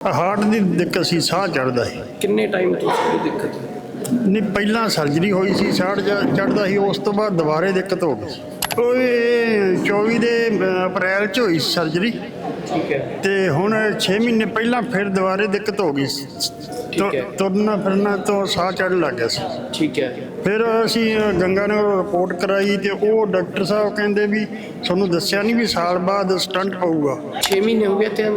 Heart ਦੀ ਦਿੱਕਤ ਸੀ ਸਾਹ ਚੜਦਾ ਸੀ। ਕਿੰਨੇ ਟਾਈਮ ਤੋਂ ਸੀ ਇਹ ਦਿੱਕਤ? ਨਹੀਂ ਪਹਿਲਾਂ ਸਰਜਰੀ ਹੋਈ ਸੀ ਸਾਹ ਚੜਦਾ ਸੀ ਉਸ ਤੋਂ ਬਾਅਦ ਦੁਬਾਰੇ ਦਿੱਕਤ ਹੋ ਗਈ ਇਹ 24 ਦੇ ਅਪ੍ਰੈਲ ਚ ਹੋਈ ਸਰਜਰੀ ਠੀਕ ਹੈ। ਤੇ ਹੁਣ 6 ਮਹੀਨੇ ਪਹਿਲਾਂ ਫਿਰ ਦੁਬਾਰੇ ਦਿੱਕਤ ਹੋ ਗਈ ਸੀ। ਠੀਕ ਹੈ। ਤੁਰਨਾ ਫਿਰਨਾ ਤੋਂ ਸਾਹ ਚੜਨ ਲੱਗ ਗਿਆ ਸੀ। ਠੀਕ ਹੈ। ਫਿਰ ਅਸੀਂ ਗੰਗਾ ਨਗਰ ਰਿਪੋਰਟ ਕਰਾਈ ਤੇ ਉਹ ਡਾਕਟਰ ਸਾਹਿਬ ਕਹਿੰਦੇ ਵੀ ਤੁਹਾਨੂੰ ਦੱਸਿਆ ਨਹੀਂ ਵੀ ਸਾਲ ਬਾਅਦ ਸਟੰਟ ਪਊਗਾ। 6 ਮਹੀਨੇ ਹੋ ਗਏ ਤੇ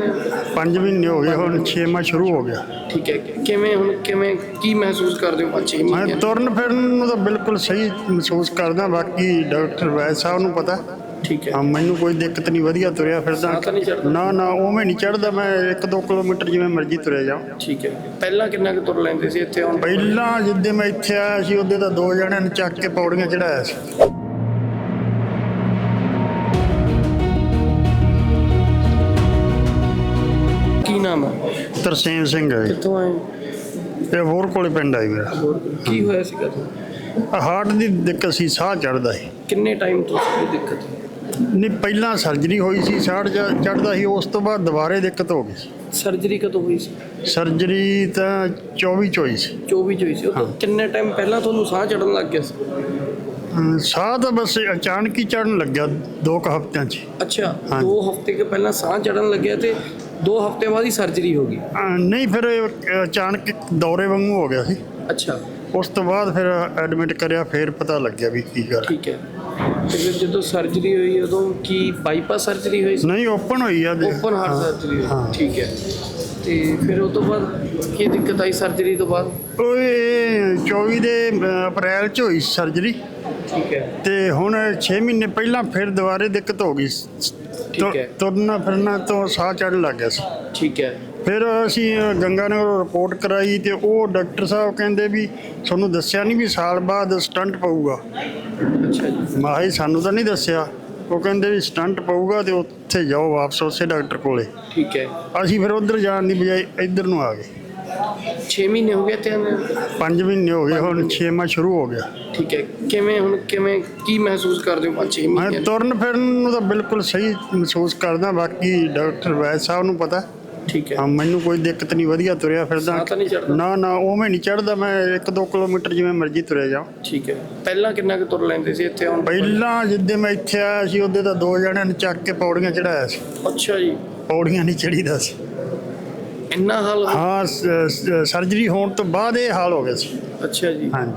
5 ਮਹੀਨੇ ਹੋ ਗਏ ਹੁਣ 6ਵਾਂ ਸ਼ੁਰੂ ਹੋ ਗਿਆ। ਠੀਕ ਹੈ ਕਿਵੇਂ ਹੁਣ ਕਿਵੇਂ ਕੀ ਮਹਿਸੂਸ ਕਰਦੇ ਹੋ 6 ਮੈਂ ਤੁਰਨ ਫਿਰਨ ਨੂੰ ਤਾਂ ਬਿਲਕੁਲ ਸਹੀ ਮਹਿਸੂਸ ਕਰਦਾ ਬਾਕੀ ਡਾਕਟਰ ਵੈਦ ਸਾਹਿਬ ਨੂੰ ਪਤਾ। ਠੀਕ ਹੈ। ਹਾਂ, ਮੈਨੂੰ ਕੋਈ ਦਿੱਕਤ ਨਹੀਂ ਵਧੀਆ ਤੁਰਿਆ ਫਿਰਦਾ। ਸਾਹ ਤਾਂ ਨਹੀਂ ਚੜ੍ਹਦਾ? ਨਾ ਨਾ ਉਵੇਂ ਨਹੀਂ ਚੜਦਾ ਮੈਂ 1-2 ਕਿਲੋਮੀਟਰ ਜਿਵੇਂ ਮਰਜ਼ੀ ਤੁਰਿਆ ਜਾ ਠੀਕ ਹੈ। ਪਹਿਲਾਂ ਕਿੰਨਾ ਕੁ ਤੁਰ ਲੈਂਦੇ ਸੀ ਇੱਥੇ ਹੁਣ ਪਹਿਲਾਂ? ਜਿੱਦੇ ਮੈਂ ਇੱਥੇ ਆਇਆ ਸੀ ਉਹਦੇ ਤਾਂ ਦੋ ਜਣਿਆਂ ਨੂੰ ਚੱਕ ਕੇ ਪੌੜੀਆਂ ਚੜਾਇਆ ਸੀ। ਕੀ ਨਾਮ ਹੈ? ਤਰਸੇਮ ਸਿੰਘ ਹੈ ਜੀ। ਕਿੱਥੋਂ ਆਏ ਇਹ ਹੋਰ ਕੋਲੇ ਪਿੰਡ ਆਈ ਮੇਰਾ। ਹੋਰ ਕੀ ਹੋਇਆ ਸੀਗਾ? ਤੁਹਾਨੂੰ ਹਾਰਟ ਦੀ ਦਿੱਕਤ ਸੀ ਸਾਹ ਚੜਦਾ ਸੀ। ਕਿੰਨੇ ਟਾਈਮ ਤੋਂ ਸੀ ਇਹ ਦਿੱਕਤ? ਨਹੀਂ ਪਹਿਲਾਂ ਸਰਜਰੀ ਹੋਈ ਸੀ ਸਾਹ ਚੜਦਾ ਸੀ ਉਸ ਤੋਂ ਬਾਅਦ ਦੁਬਾਰੇ ਦਿੱਕਤ ਹੋ ਗਈ ਸਰਜਰੀ ਕਦੋਂ ਹੋਈ ਸੀ? ਸਰਜਰੀ ਤਾਂ 24 ਚ ਹੋਈ ਸੀ। 24 ਚ ਹੋਈ ਸੀ। ਉਹ ਕਿੰਨੇ ਟਾਈਮ ਪਹਿਲਾਂ ਤੁਹਾਨੂੰ ਸਾਹ ਚੜਨ ਲੱਗ ਗਿਆ ਸੀ? ਸਾਹ ਤਾਂ ਬਸ ਅਚਾਨਕ ਹੀ ਚੜਨ ਲੱਗਿਆ ਦੋ ਕੁ ਹਫ਼ਤਿਆਂ 'ਚ। ਅੱਛਾ ਹਾਂ। 2 ਹਫ਼ਤੇ ਕੇ ਪਹਿਲਾਂ ਸਾਹ ਚੜਨ ਲੱਗਿਆ ਤੇ 2 ਹਫ਼ਤੇ ਬਾਅਦ ਹੀ ਸਰਜਰੀ ਹੋ ਗਈ। ਨਹੀਂ ਫਿਰ ਅਚਾਨਕ ਦੌਰੇ ਵਾਂਗੂ ਹੋ ਗਿਆ ਸੀ। ਅੱਛਾ। ਉਸ ਤੋਂ ਬਾਅਦ ਫਿਰ ਐਡਮਿਟ ਕਰਿਆ ਫਿਰ ਪਤਾ ਲੱਗਿਆ ਵੀ ਕੀ ਗੱਲ ਠੀਕ ਹੈ। ਤੇ ਫਿਰ ਜਦੋਂ ਸਰਜਰੀ ਹੋਈ ਉਦੋਂ ਕੀ ਬਾਈਪਾਸ ਸਰਜਰੀ ਹੋਈ ਨਹੀਂ ਓਪਨ ਹੋਈ ਆ ਦੇਖ। Open heart surgery. ਹੋਈ ਠੀਕ ਹੈ। ਤੇ ਫਿਰ ਉਹ ਤੋਂ ਬਾਅਦ ਕੀ ਦਿੱਕਤ ਆਈ ਸਰਜਰੀ ਤੋਂ ਬਾਅਦ? ਉਹ ਇਹ 24 ਦੇ ਅਪ੍ਰੈਲ ਚ ਹੋਈ ਸਰਜਰੀ ਠੀਕ ਹੈ। ਤੇ ਹੁਣ 6 ਮਹੀਨੇ ਪਹਿਲਾਂ ਫਿਰ ਦੁਬਾਰੇ ਦਿੱਕਤ ਹੋ ਗਈ। ਠੀਕ ਹੈ। ਤੁਰਨਾ ਫਿਰਨਾ ਤੋਂ ਸਾਹ ਚੜਨ ਲੱਗ ਗਿਆ ਸੀ। ਠੀਕ ਹੈ। ਫਿਰ ਅਸੀਂ ਗੰਗਾ ਨਗਰ ਰਿਪੋਰਟ ਕਰਾਈ ਤੇ ਉਹ ਡਾਕਟਰ ਸਾਹਿਬ ਕਹਿੰਦੇ ਵੀ ਤੁਹਾਨੂੰ ਦੱਸਿਆ ਨਹੀਂ ਵੀ ਸਾਲ ਬਾਅਦ ਸਟੰਟ ਪਊਗਾ। ਅੱਛਾ ਜੀ। ਸਾਨੂੰ ਤਾਂ ਨਹੀਂ ਦੱਸਿਆ। ਉਹ ਕਹਿੰਦੇ ਵੀ ਸਟੰਟ ਪਊਗਾ ਤੇ ਉੱਥੇ ਜਾਓ ਵਾਪਸ ਉਸੇ ਡਾਕਟਰ ਕੋਲੇ। ਠੀਕ ਹੈ। ਅਸੀਂ ਫਿਰ ਉਧਰ ਜਾਣ ਦੀ ਬਜਾਏ ਇੱਧਰ ਨੂੰ ਆ ਗਏ। 6 ਮਹੀਨੇ ਹੋ ਗਏ ਤੇ 5 ਮਹੀਨੇ ਹੋ ਗਏ ਹੁਣ 6ਵਾਂ ਸ਼ੁਰੂ ਹੋ ਗਿਆ। ਠੀਕ ਹੈ। ਕਿਵੇਂ ਹੁਣ ਕਿਵੇਂ ਕੀ ਮਹਿਸੂਸ ਕਰਦੇ ਹੋ 5 ਮੈਂ ਤੁਰਨ ਫਿਰਨ ਨੂੰ ਤਾਂ ਬਿਲਕੁਲ ਸਹੀ ਮਹਿਸੂਸ ਕਰਦਾ ਬਾਕੀ ਡਾਕਟਰ ਵੈਦ ਸਾਹਿਬ ਨੂੰ ਪਤਾ। ਠੀਕ ਹੈ। ਹਾਂ, ਮੈਨੂੰ ਕੋਈ ਦਿੱਕਤ ਨਹੀਂ ਵਧੀਆ ਤੁਰਿਆ ਫਿਰਦਾ। ਸਾਹ ਤਾਂ ਨਹੀਂ ਚੜ੍ਹਦਾ? ਨਾ ਨਾ ਉਵੇਂ ਨਹੀਂ ਚੜਦਾ ਮੈਂ 1-2 ਕਿਲੋਮੀਟਰ ਜਿਵੇਂ ਮਰਜ਼ੀ ਤੁਰਿਆ ਜਾ ਠੀਕ ਹੈ। ਪਹਿਲਾਂ ਕਿੰਨਾ ਕੁ ਤੁਰ ਲੈਂਦੇ ਸੀ ਇੱਥੇ ਹੁਣ? ਪਹਿਲਾਂ ਜਿੱਦੇ ਮੈਂ ਇੱਥੇ ਆਇਆ ਸੀ ਉਹਦੇ ਤਾਂ ਦੋ ਜਣਿਆਂ ਨੂੰ ਚੱਕ ਕੇ ਪੌੜੀਆਂ ਚੜਾਇਆ ਸੀ। ਅੱਛਾ ਜੀ। ਪੌੜੀਆਂ ਨਹੀਂ ਚੜੀਦਾ ਸੀ। ਇੰਨਾ ਹਾਲ ਹੋ- ਹਾਂ ਸ- ਸ- ਸਰਜਰੀ ਹੋਣ ਤੋਂ ਬਾਅਦ ਇਹ ਹਾਲ ਹੋ ਗਿਆ ਸੀ। ਅੱਛਾ ਜੀ। ਹਾਂਜੀ।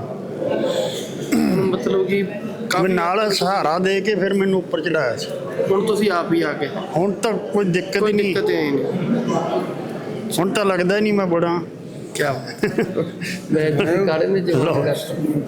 ਹੁਣ ਮਤਲਬ ਕਿ ਵੀ ਕਾਫੀ ਨਾਲ ਸਹਾਰਾ ਦੇ ਕੇ ਫਿਰ ਮੈਨੂੰ ਉੱਪਰ ਚੜਾਇਆ ਸੀ। ਹੁਣ ਤੁਸੀਂ ਆਪ ਹੀ ਆ ਗਏ ਹੁਣ ਤਾਂ ਕੋਈ ਦਿੱਕਤ ਕੋਈ ਹੀ ਨਹੀਂ। ਦਿੱਕਤ ਹੀ ਨਹੀਂ। ਹੁਣ ਤਾਂ ਲੱਗਦਾ ਹੀ ਨਹੀਂ ਮੈਂ ਬੜਾ। ਕੀ ਮੈਂ ਕਾੜੇ ਨੇ ਜਵਾਬ